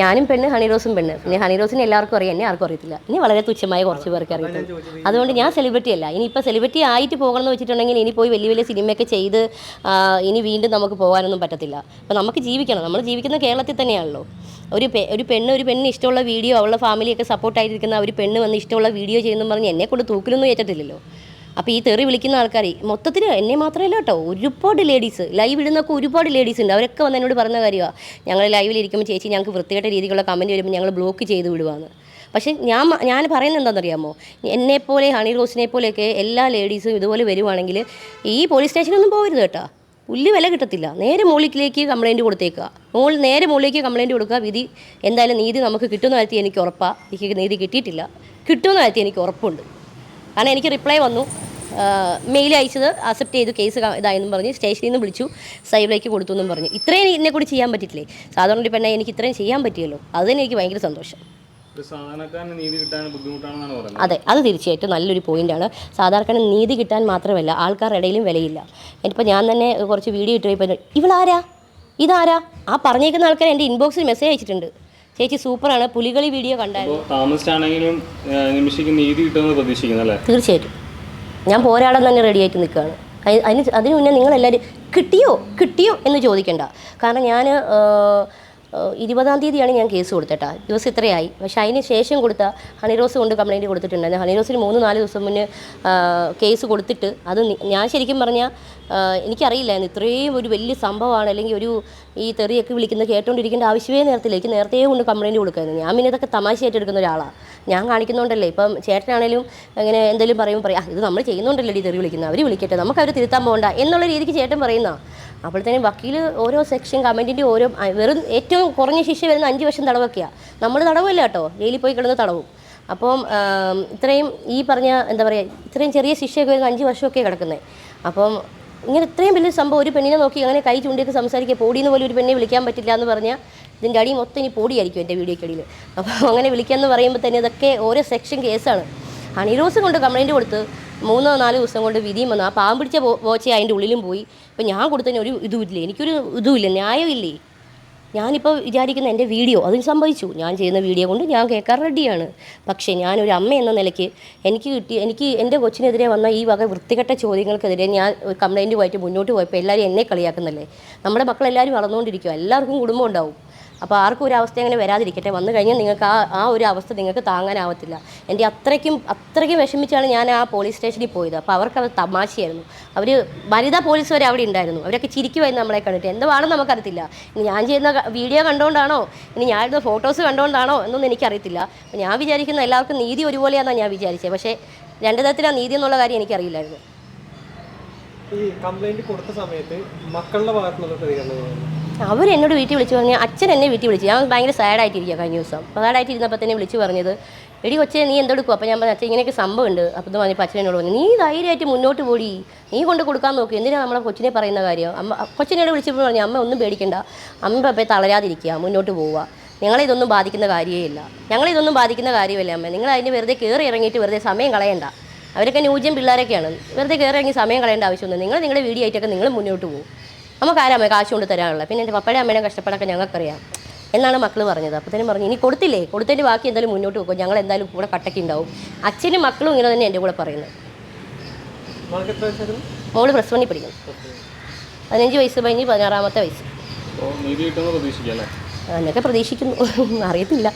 ഞാനും പെണ്ണ് ഹണി റോസും പെണ്ണ്. പിന്നെ ഹണി റോസിന് എല്ലാവർക്കും അറിയാം എന്നെ ആർക്കും അറിയത്തില്ല. ഇനി വളരെ തുച്ഛമായ കുറച്ച് പേർക്ക് അറിയത്തുള്ളൂ. അതുകൊണ്ട് ഞാൻ സെലിബ്രിറ്റി അല്ല. ഇനി ഇപ്പോൾ സെലിബ്രിറ്റി ആയിട്ട് പോകണമെന്ന് വെച്ചിട്ടുണ്ടെങ്കിൽ ഇനി പോയി വലിയ വലിയ സിനിമയൊക്കെ ചെയ്ത് ഇനി വീണ്ടും നമുക്ക് പോകാനൊന്നും പറ്റത്തില്ല. അപ്പോൾ നമുക്ക് ജീവിക്കണം. നമ്മൾ ജീവിക്കുന്ന കേരളത്തിൽ തന്നെയാണല്ലോ. ഒരു പെ ഒരു പെണ്ണ് ഒരു പെണ്ണിന് ഇഷ്ടമുള്ള വീഡിയോ അവളുടെ ഫാമിലിയൊക്കെ സപ്പോർട്ടായിട്ടിരിക്കുന്ന ഒരു പെണ്ണ് വന്ന് ഇഷ്ടമുള്ള വീഡിയോ ചെയ്യുന്നു പറഞ്ഞ് എന്നെ കൊണ്ട് തൂക്കിലൊന്നും ഏറ്റിട്ടില്ലല്ലോ അപ്പോൾ ഈ തെറി വിളിക്കുന്ന ആൾക്കാർ മൊത്തത്തിൽ എന്നെ മാത്രമല്ല കേട്ടോ. ഒരുപാട് ലേഡീസ് ലൈവ് ഇടുന്നൊക്കെ ഒരുപാട് ലേഡീസ് ഉണ്ട്. അവരൊക്കെ വന്ന് എന്നോട് പറഞ്ഞ കാര്യമാണ് ഞങ്ങൾ ലൈവിൽ ഇരിക്കുമ്പോൾ ചേച്ചി ഞങ്ങൾക്ക് വൃത്തികെട്ട രീതിയിലുള്ള കമന്റ് വരുമ്പോൾ ഞങ്ങൾ ബ്ലോക്ക് ചെയ്ത് വിടുവാണ് പക്ഷേ ഞാൻ ഞാൻ പറയുന്നത് എന്താണെന്നറിയാമോ എന്നെപ്പോലെ ഹണി റോസിനെ പോലെയൊക്കെ എല്ലാ ലേഡീസും ഇതുപോലെ വരുവാണെങ്കിൽ ഈ പോലീസ് സ്റ്റേഷനൊന്നും പോകരുത് കേട്ടോ. പുല്ല് വില കിട്ടത്തില്ല. നേരെ മുകളിലേക്ക് കംപ്ലൈന്റ് കൊടുത്തേക്കുക. മുകളിൽ നേരെ മുകളിലേക്ക് കംപ്ലൈന്റ് കൊടുക്കുക. വിധി എന്തായാലും നീതി നമുക്ക് കിട്ടുന്ന കാര്യത്തിൽ എനിക്ക് ഉറപ്പാണ് എനിക്ക് നീതി കിട്ടിയിട്ടില്ല. കിട്ടുമെന്ന കാര്യത്തിൽ എനിക്ക് ഉറപ്പുണ്ട്. കാരണം എനിക്ക് റിപ്ലൈ വന്നു. മെയിൽ അയച്ചത് അക്സെപ്റ്റ് ചെയ്തു കേസ് ഇതായെന്നും പറഞ്ഞ്. സ്റ്റേഷനിൽ നിന്ന് വിളിച്ചു സൈബിലേക്ക് കൊടുത്തു എന്നും പറഞ്ഞു. ഇത്രയും കൂടി ചെയ്യാൻ പറ്റില്ലേ സാധാരണ ഒരു പെണ്ണെ എനിക്ക് ഇത്രയും ചെയ്യാൻ പറ്റിയല്ലോ. അത് തന്നെ എനിക്ക് ഭയങ്കര സന്തോഷം. അതെ അത് തീർച്ചയായിട്ടും നല്ലൊരു പോയിന്റാണ്. സാധാരണക്കാരന് നീതി കിട്ടാൻ മാത്രമല്ല ആൾക്കാരുടെ ഇടയിലും വിലയില്ല. ഇപ്പോൾ ഞാൻ തന്നെ കുറച്ച് വീഡിയോ ഇട്ട് ഇപ്പോൾ ഇവളാരാ? ഇതാരാ? ആ പറഞ്ഞേക്കുന്ന ആൾക്കാർ എന്റെ ഇൻബോക്സിൽ മെസ്സേജ് അയച്ചിട്ടുണ്ട്. ചേച്ചി സൂപ്പറാണ്. പുലികളി വീഡിയോ കണ്ടായിരുന്നു. അപ്പോൾ താമസിച്ചാണെങ്കിലും ഏഹ്, നിമിഷയ്ക്ക് നീതി കിട്ടുമെന്ന് പ്രതീക്ഷിക്കുന്നു അല്ലേ? തീർച്ചയായിട്ടും. ഞാൻ പോരാടാൻ തന്നെ റെഡി ആയിട്ട് നിൽക്കുകയാണ്. അതിന് അതിന് മുന്നേ നിങ്ങളെല്ലാവരും കിട്ടിയോ? കിട്ടിയോ എന്ന് ചോദിക്കണ്ട. കാരണം ഞാൻ ഇരുപതാം തീയതിയാണ് ഞാൻ കേസ് കൊടുത്തേട്ടാ. ദിവസം ഇത്രയായി. പക്ഷെ അതിന് ശേഷം കൊടുത്ത ഹണിറോസ് കൊണ്ട് കംപ്ലയിന്റ് കൊടുത്തിട്ടുണ്ടായിരുന്നു ഹണിറോസിന് മൂന്ന് നാല് ദിവസം മുന്നേ കേസ് കൊടുത്തിട്ട് അത് ഞാൻ ശരിക്കും പറഞ്ഞാൽ എനിക്കറിയില്ലായിരുന്നു ഇത്രയും ഒരു വലിയ സംഭവമാണ്. അല്ലെങ്കിൽ ഒരു ഈ തെറിയൊക്കെ വിളിക്കുന്നത് കേട്ടോണ്ടിരിക്കേണ്ട ആവശ്യമേ നേരത്തില്ല. എനിക്ക് നേരത്തെ കൊണ്ട് കംപ്ലയിന്റ് കൊടുക്കായിരുന്നു. ഞാൻ പിന്നെ ഇതൊക്കെ തമാശയായിട്ട് എടുക്കുന്ന ഒരാളാണ് ഞാൻ കാണിക്കുന്നുണ്ടല്ലേ. ഇപ്പം ചേട്ടനാണേലും അങ്ങനെ എന്തെങ്കിലും പറയുമ്പോൾ പറയാം "ആ, ഇത് നമ്മൾ ചെയ്യുന്നുണ്ടല്ലോ ഈ തെറി വിളിക്കുന്നത്? അവർ വിളിക്കട്ടെ. നമുക്ക് അവർ തിരുത്താൻ പോകണ്ട എന്നുള്ള രീതിക്ക് ചേട്ടൻ പറയുന്ന. അപ്പോഴത്തേനും വക്കീൽ ഓരോ സെക്ഷൻ കമന്റിന്റെ ഓരോ വെറും ഏറ്റവും കുറഞ്ഞ ശിക്ഷ വരുന്ന അഞ്ച് വർഷം തടവൊക്കെയാണ് നമ്മൾ തടവല്ല കേട്ടോ. ജയിലിൽ പോയി കിടന്ന് തടവും. അപ്പം ഇത്രയും ഈ പറഞ്ഞ എന്താ പറയുക ഇത്രയും ചെറിയ ശിക്ഷയൊക്കെ വരുന്ന അഞ്ച് വർഷമൊക്കെ കിടക്കുന്നത് അപ്പം ഇങ്ങനെ ഇത്രയും വലിയ സംഭവം ഒരു പെണ്ണിനെ നോക്കി അങ്ങനെ കൈ ചൂണ്ടിയൊക്കെ സംസാരിക്കുക പോടിയെന്ന് പോലും ഒരു പെണ്ണെ വിളിക്കാൻ പറ്റില്ല എന്ന് പറഞ്ഞാൽ ഇതിന്റെ അടി മൊത്തം ഇനി പോടിയായിരിക്കും എന്റെ വീഡിയോക്കടിയിൽ അപ്പോൾ അങ്ങനെ വിളിക്കാമെന്ന് പറയുമ്പോൾ തന്നെ ഇതൊക്കെ ഓരോ സെക്ഷൻ കേസാണ്. ഹണിറോസ് കൊണ്ട് കംപ്ലൈന്റ് കൊടുത്ത് മൂന്നോ നാലോ ദിവസം കൊണ്ട് വിധിയും വന്നു. ആ പാമ്പിടിച്ച പോച്ച അതിന്റെ ഉള്ളിലും പോയി. ഇപ്പം ഞാൻ കൊടുത്തതിന് ഒരു ഇതുമില്ല എനിക്കൊരു ഇതുമില്ല ന്യായമില്ലേ ഞാനിപ്പോൾ വിചാരിക്കുന്ന എന്റെ വീഡിയോ അതിന് സംഭവിച്ചു. ഞാൻ ചെയ്യുന്ന വീഡിയോ കൊണ്ട് ഞാൻ കേൾക്കാൻ റെഡിയാണ്. പക്ഷേ ഞാനൊരു അമ്മ എന്ന നിലയ്ക്ക് എനിക്ക് കിട്ടി എനിക്ക് എന്റെ കൊച്ചിനെതിരെ വന്ന ഈ വക വൃത്തികെട്ട ചോദ്യങ്ങൾക്കെതിരെ ഞാൻ കംപ്ലൈന്റുമായിട്ട് മുന്നോട്ട് പോയപ്പോൾ എല്ലാവരും എന്നെ കളിയാക്കുന്നല്ലേ? നമ്മുടെ മക്കളെല്ലാവരും വളർന്നുകൊണ്ടിരിക്കുക എല്ലാവർക്കും കുടുംബം ഉണ്ടാവും. അപ്പോൾ ആർക്കും ഒരു അവസ്ഥ അങ്ങനെ വരാതിരിക്കട്ടെ. വന്നു കഴിഞ്ഞാൽ നിങ്ങൾക്ക് ആ ആ ഒരു അവസ്ഥ നിങ്ങൾക്ക് താങ്ങാനാവത്തില്ല. എന്റെ അത്രയ്ക്കും അത്രയ്ക്കും വിഷമിച്ചാണ് ഞാൻ ആ പോലീസ് സ്റ്റേഷനിൽ പോയത്. അപ്പോൾ അവർക്ക് അത് തമാശയായിരുന്നു. അവർ വനിതാ പോലീസ് വരെ അവിടെ ഉണ്ടായിരുന്നു. അവരൊക്കെ ചിരിക്കുമായിരുന്നു നമ്മളെ കണ്ടിട്ട്. എന്താണെന്ന് നമുക്കറിയത്തില്ല. ഇനി ഞാൻ ചെയ്യുന്ന വീഡിയോ കണ്ടുകൊണ്ടാണോ ഇനി ഞാൻ ഇരുന്ന ഫോട്ടോസ് കണ്ടുകൊണ്ടാണോ എന്നൊന്നും എനിക്കറിയത്തില്ല. അപ്പോൾ ഞാൻ വിചാരിക്കുന്ന എല്ലാവർക്കും നീതി ഒരുപോലെയാണെന്നാണ് ഞാൻ വിചാരിച്ചത്. പക്ഷേ രണ്ട് തരത്തിലാണ് നീതി എന്നുള്ള കാര്യം എനിക്കറിയില്ലായിരുന്നു. ഈ കംപ്ലൈന്റ് കൊടുത്ത സമയത്ത് മക്കളുടെ ഭാഗത്തുനിന്നുള്ള പ്രതികരണം അവർ എന്നോട് വീട്ടിൽ വിളിച്ച് പറഞ്ഞു അച്ഛൻ എന്നെ വീട്ടിൽ വിളിച്ചു. ഞാൻ ഭയങ്കര സാഡായിട്ടിരിക്കുക കഴിഞ്ഞ ദിവസം. സാഡായിട്ട് ഇരുന്നപ്പോൾ തന്നെ വിളിച്ച് പറഞ്ഞത് എടി കൊച്ചെ നീ എന്തെടുക്കും അപ്പോൾ ഞാൻ പറഞ്ഞു അച്ഛൻ ഇങ്ങനെയൊക്കെ സംഭവമുണ്ട് അപ്പോൾ ഇത് പറഞ്ഞപ്പോൾ അച്ഛൻ എന്നോട് പറഞ്ഞു നീ ധൈര്യമായിട്ട് മുന്നോട്ട് പോടി. നീ കൊണ്ട് കൊടുക്കാൻ നോക്കി. എന്തിനാണ് നമ്മളെ കൊച്ചിനെ പറയുന്ന കാര്യം? അമ്മ കൊച്ചിനോട് വിളിച്ചപ്പോൾ പറഞ്ഞു അമ്മ ഒന്നും പേടിക്കണ്ട. അമ്മ അപ്പോൾ തളരാതിരിക്കുക മുന്നോട്ട് പോവുക. ഞങ്ങളെ ഇതൊന്നും ബാധിക്കുന്ന കാര്യമേ ഇല്ല. ഞങ്ങളെ ഇതൊന്നും ബാധിക്കുന്ന കാര്യമല്ല അമ്മ? നിങ്ങൾ അതിന് വെറുതെ കയറി ഇറങ്ങിയിട്ട് വെറുതെ സമയം കളയണ്ട. അവരൊക്കെ ന്യൂജൻ പിള്ളേരൊക്കെയാണ്. വെറുതെ കയറി ഇറങ്ങി സമയം കളയേണ്ട ആവശ്യമൊന്നും നിങ്ങൾ നിങ്ങളുടെ വീഡിയോ ആയിട്ടൊക്കെ നിങ്ങൾ മുന്നോട്ട് പോകും നമുക്ക് ആരാമേ കാശ് കൊണ്ട് തരാനുള്ളത് പിന്നെ എന്റെ പപ്പയുടെ അമ്മയുടെ കഷ്ടപ്പാടൊക്കെ ഞങ്ങൾക്കറിയാം. എന്നാണ് മക്കൾ പറഞ്ഞത്. അപ്പത്തേനും പറഞ്ഞു ഇനി കൊടുത്തില്ലേ? കൊടുത്തതിന്റെ ബാക്കി എന്തായാലും മുന്നോട്ട് പോകും ഞങ്ങൾ എന്തായാലും കൂടെ കട്ടയ്ക്ക് ഉണ്ടാവും. അച്ഛനും മക്കളും ഇങ്ങനെ തന്നെ എന്റെ കൂടെ പറയുന്നത്. മോൾ പ്ലസ് വണ്ണിൽ പഠിക്കുന്നു. പതിനഞ്ച് വയസ്സ് കഴിഞ്ഞ് പതിനാറാമത്തെ വയസ്സ്. എന്നൊക്കെ പ്രതീക്ഷിക്കുന്നു. അറിയത്തില്ല.